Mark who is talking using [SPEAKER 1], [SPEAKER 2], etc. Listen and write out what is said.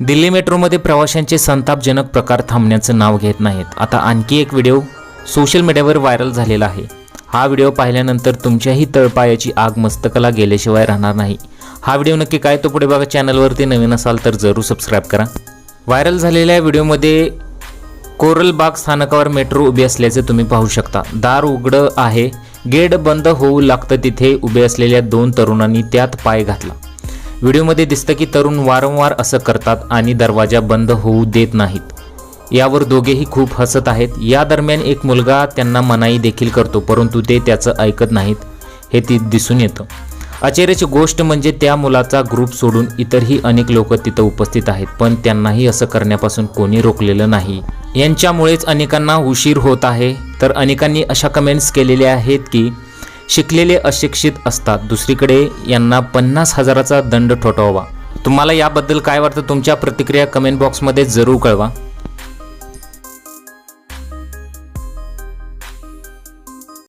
[SPEAKER 1] दिल्ली मेट्रोमध्ये प्रवाशांचे संतापजनक प्रकार थांबण्याचं नाव घेत नाहीत. आता आणखी एक व्हिडिओ सोशल मीडियावर व्हायरल झालेला आहे. हा व्हिडिओ पाहिल्यानंतर तुमच्याही तळपायाची आग मस्तकाला गेल्याशिवाय राहणार नाही. हा व्हिडिओ नक्की काय तो पुढे बघा. चॅनलवरती नवीन असाल तर जरूर सबस्क्राईब करा. व्हायरल झालेल्या व्हिडिओमध्ये कोरलबाग स्थानकावर मेट्रो उभी असल्याचे तुम्ही पाहू शकता. दार उघडं आहे. गेट बंद होऊ लागतं तिथे उभे असलेल्या दोन तरुणांनी त्यात पाय घातला. व्हिडिओमध्ये दिसतं की तरुण वारंवार असं करतात आणि दरवाजा बंद होऊ देत नाहीत. यावर दोघेही खूप हसत आहेत. या दरम्यान एक मुलगा त्यांना मनाई देखील करतो परंतु ते त्याचं ऐकत नाहीत हे ती दिसून येतं. आश्चर्याची गोष्ट म्हणजे त्या मुलाचा ग्रुप सोडून इतरही अनेक लोक तिथं उपस्थित आहेत पण त्यांनाही असं करण्यापासून कोणी रोखलेलं नाही. यांच्यामुळेच अनेकांना उशीर होत आहे. तर अनेकांनी अशा कमेंट्स केलेल्या आहेत की शिकलेले अशिक्षित असतात. दुसरीकडे यांना पन्नास हजाराचा दंड ठोठावा. तुम्हाला याबद्दल काय वाटतं? तुमच्या प्रतिक्रिया कमेंट बॉक्समध्ये जरूर कळवा.